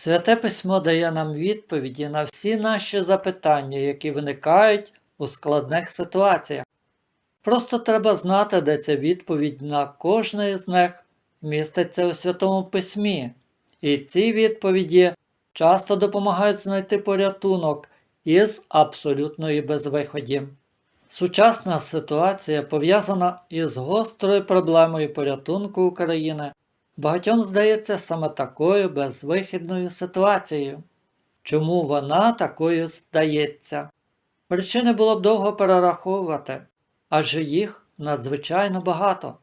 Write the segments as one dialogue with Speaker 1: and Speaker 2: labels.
Speaker 1: Святе письмо дає нам відповіді на всі наші запитання, які виникають у складних ситуаціях. Просто треба знати, де ця відповідь на кожне з них міститься у Святому Письмі. І ці відповіді часто допомагають знайти порятунок із абсолютної безвиході. Сучасна ситуація пов'язана із гострою проблемою порятунку України. Багатьом здається саме такою безвихідною ситуацією. Чому вона такою здається? Причини було б довго перераховувати, адже їх надзвичайно багато.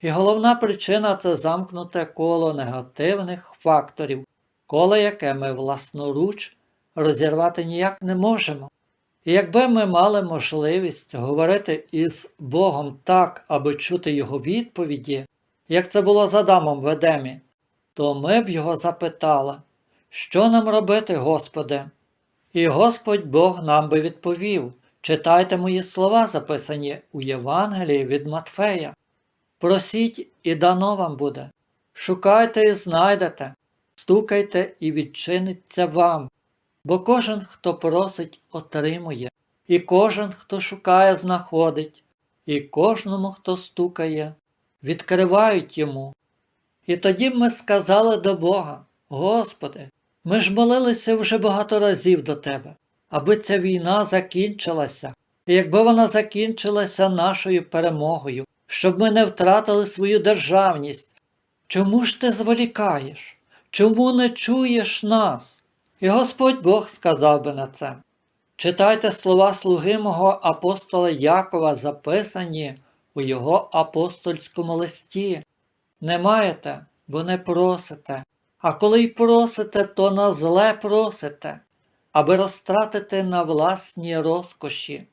Speaker 1: І головна причина це замкнуте коло негативних факторів, коло яке ми власноруч розірвати ніяк не можемо. І якби ми мали можливість говорити із Богом так, аби чути Його відповіді, як це було з Адамом в Едемі, то ми б його запитали, що нам робити, Господи? І Господь Бог нам би відповів читайте мої слова, записані у Євангелії від Матфея. Просіть і дано вам буде. Шукайте і знайдете, стукайте і відчиниться вам. Бо кожен, хто просить, отримує, і кожен, хто шукає, знаходить, і кожному, хто стукає, відкривають йому. І тоді ми сказали до Бога: Господи, ми ж молилися вже багато разів до Тебе, аби ця війна закінчилася, і якби вона закінчилася нашою перемогою, щоб ми не втратили свою державність. Чому ж ти зволікаєш? Чому не чуєш нас? І Господь Бог сказав би на це. Читайте слова слуги мого апостола Якова, записані у його апостольському листі. Не маєте, бо не просите, а коли й просите, то на зле просите, аби розтратити на власні розкоші.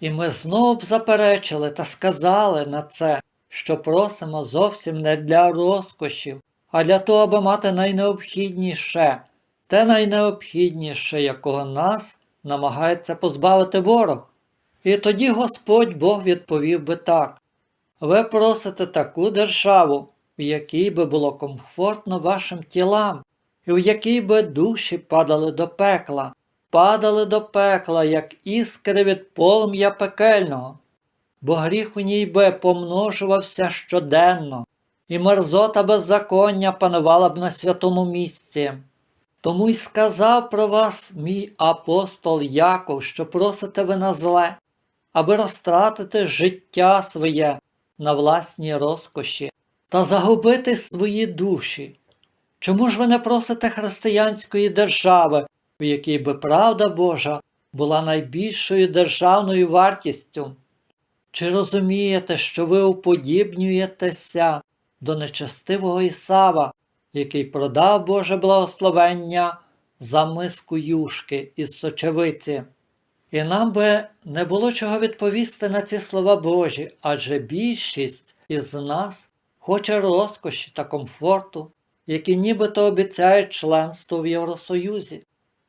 Speaker 1: І ми знов заперечили та сказали на це, що просимо зовсім не для розкошів, а для того, аби мати найнеобхідніше, те найнеобхідніше, якого нас намагається позбавити ворог. І тоді Господь Бог відповів би так: ви просите таку державу, в якій би було комфортно вашим тілам, і в якій би душі падали до пекла, падали до пекла, як іскри від полум'я пекельного, бо гріх у ній би помножувався щоденно, і мерзота беззаконня панувала б на святому місці. Тому й сказав про вас мій апостол Яков, що просите ви на зле, аби розтратити життя своє на власні розкоші та загубити свої душі. Чому ж ви не просите християнської держави, в якій би правда Божа була найбільшою державною вартістю? Чи розумієте, що ви уподібнюєтеся до нечестивого Ісава, який продав Боже благословення за миску юшки із сочевиці? І нам би не було чого відповісти на ці слова Божі, адже більшість із нас хоче розкоші та комфорту, які нібито обіцяють членство в Євросоюзі.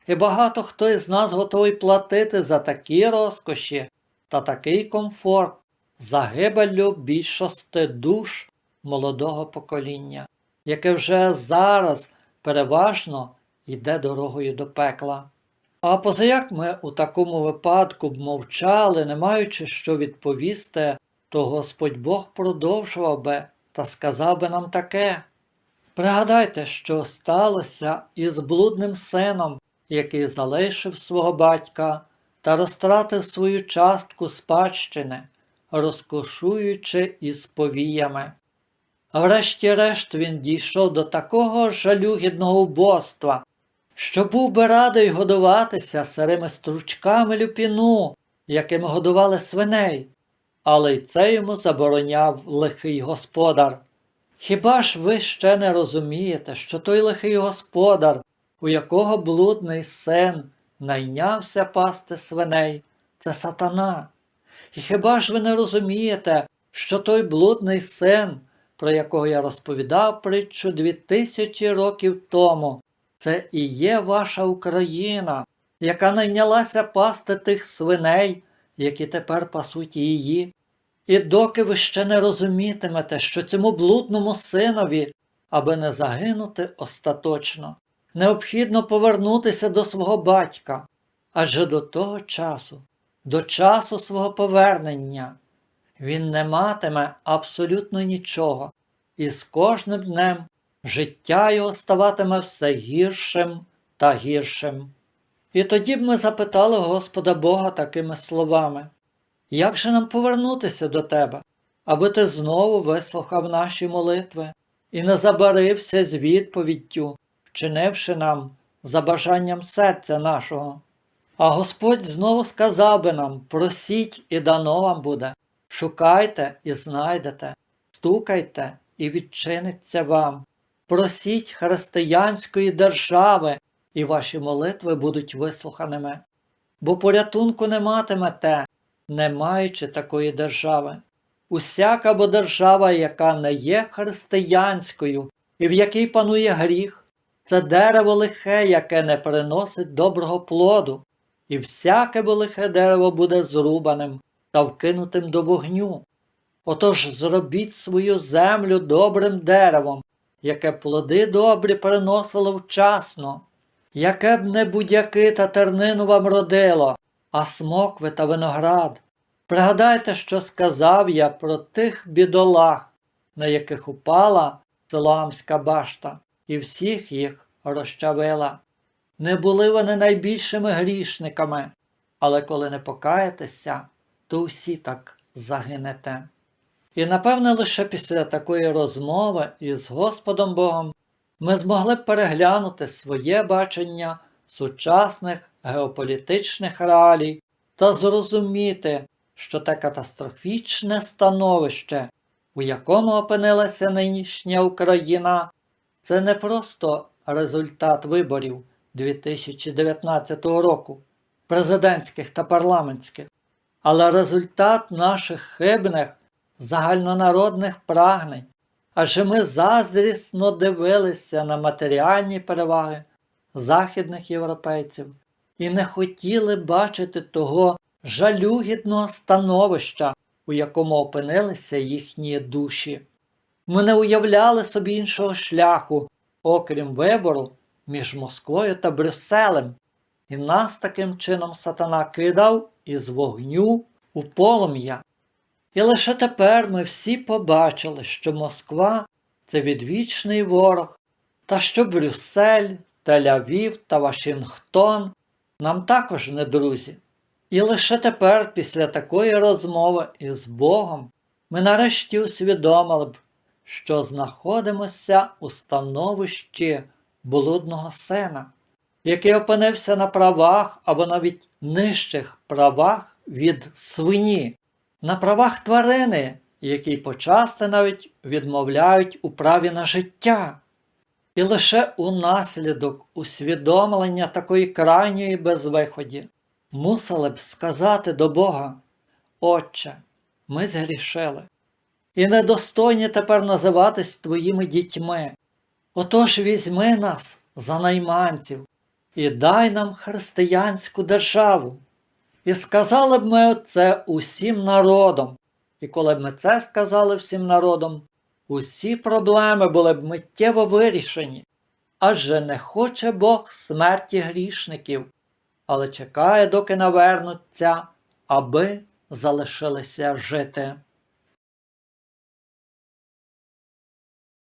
Speaker 1: І багато хто із нас готовий платити за такі розкоші та такий комфорт загибеллю більшості душ молодого покоління, яке вже зараз переважно йде дорогою до пекла. А позаяк ми у такому випадку б мовчали, не маючи що відповісти, то Господь Бог продовжував би та сказав би нам таке. Пригадайте, що сталося із блудним сином, який залишив свого батька та розтратив свою частку спадщини, розкошуючи із повіями. Врешті-решт він дійшов до такого жалюгідного убоства, що був би радий годуватися сирими стручками люпіну, якими годували свиней, але й це йому забороняв лихий господар. Хіба ж ви ще не розумієте, що той лихий господар, у якого блудний син найнявся пасти свиней, це сатана? І хіба ж ви не розумієте, що той блудний син, про якого я розповідав притчу дві тисячі років тому, це і є ваша Україна, яка найнялася пасти тих свиней, які тепер пасуть її? І доки ви ще не розумітимете, що цьому блудному синові, аби не загинути остаточно, необхідно повернутися до свого батька, адже до того часу, до часу свого повернення, він не матиме абсолютно нічого, і з кожним днем життя його ставатиме все гіршим та гіршим. І тоді б ми запитали Господа Бога такими словами: Як же нам повернутися до тебе, аби ти знову вислухав наші молитви і не забарився з відповіддю, вчинивши нам за бажанням серця нашого? А Господь знову сказав би нам: просіть і дано вам буде, шукайте і знайдете, стукайте і відчиниться вам. Просіть християнської держави, і ваші молитви будуть вислуханими. Бо порятунку не матимете, не маючи такої держави. Усяка бо держава, яка не є християнською і в якій панує гріх, це дерево лихе, яке не приносить доброго плоду, і всяке бо лихе дерево буде зрубаним та вкинутим до вогню. Отож зробіть свою землю добрим деревом, яке плоди добрі приносило вчасно, яке б не будяки та тернину вам родило, а смокви та виноград. Пригадайте, що сказав я про тих бідолах, на яких упала Силоамська башта, і всіх їх розчавила. Не були вони найбільшими грішниками, але коли не покаєтеся, то усі так загинете. І напевне лише після такої розмови із Господом Богом ми змогли б переглянути своє бачення сучасних геополітичних реалій та зрозуміти, що те катастрофічне становище, у якому опинилася нинішня Україна, це не просто результат виборів 2019 року, президентських та парламентських, але результат наших хибних загальнонародних прагнень, адже ми заздрісно дивилися на матеріальні переваги західних європейців і не хотіли бачити того жалюгідного становища, у якому опинилися їхні душі. Ми не уявляли собі іншого шляху, окрім вибору між Москвою та Брюсселем, і нас таким чином сатана кидав із вогню у полум'я. І лише тепер ми всі побачили, що Москва це відвічний ворог, та що Брюссель, Тель-Авів та Вашингтон нам також не друзі. І лише тепер, після такої розмови із Богом, ми нарешті усвідомили б, що знаходимося у становищі блудного сина, який опинився на правах або навіть нижчих правах від свині, на правах тварини, які почасти навіть відмовляють у праві на життя. І лише унаслідок усвідомлення такої крайньої безвиході мусили б сказати до Бога, Отче, ми згрішили, і недостойні тепер називатись твоїми дітьми. Отож візьми нас за найманців і дай нам християнську державу. І сказали б ми це усім народом. І коли б ми це сказали всім народом, усі проблеми були б миттєво вирішені. Адже не хоче Бог смерті грішників, але чекає, доки навернуться, аби залишилися жити.